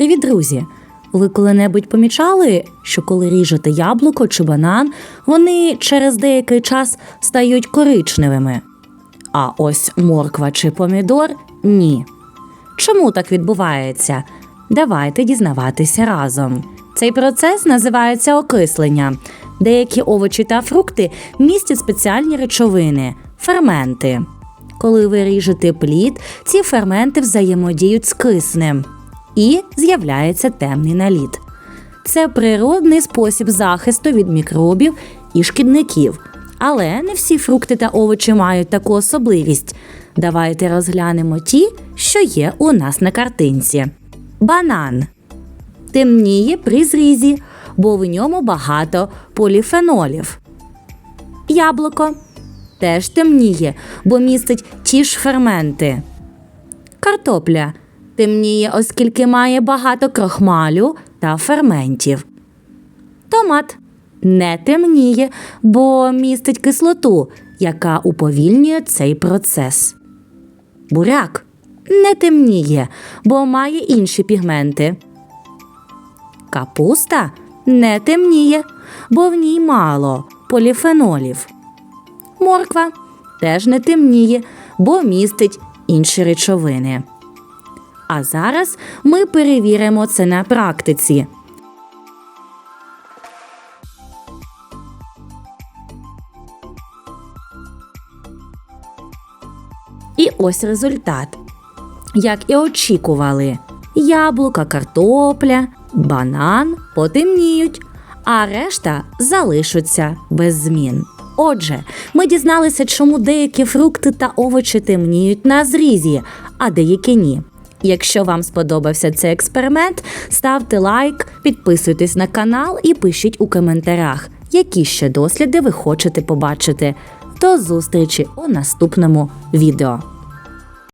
Привіт, друзі! Ви коли-небудь помічали, що коли ріжете яблуко чи банан, вони через деякий час стають коричневими. А ось морква чи помідор ні. Чому так відбувається? Давайте дізнаватися разом. Цей процес називається окислення. Деякі овочі та фрукти містять спеціальні речовини ферменти. Коли ви ріжете плід, ці ферменти взаємодіють з киснем і з'являється темний наліт. Це природний спосіб захисту від мікробів і шкідників. Але не всі фрукти та овочі мають таку особливість. Давайте розглянемо ті, що є у нас на картинці. Банан темніє при зрізі, бо в ньому багато поліфенолів. Яблуко теж темніє, бо містить ті ж ферменти. Картопля темніє, оскільки має багато крохмалю та ферментів. Томат не темніє, бо містить кислоту, яка уповільнює цей процес. Буряк не темніє, бо має інші пігменти. Капуста не темніє, бо в ній мало поліфенолів. Морква теж не темніє, бо містить інші речовини. А зараз ми перевіримо це на практиці. І ось результат. Як і очікували, яблука, картопля, банан потемніють, а решта залишаться без змін. Отже, ми дізналися, чому деякі фрукти та овочі темніють на зрізі, а деякі ні. Якщо вам сподобався цей експеримент, ставте лайк, підписуйтесь на канал і пишіть у коментарях, які ще досліди ви хочете побачити. До зустрічі у наступному відео.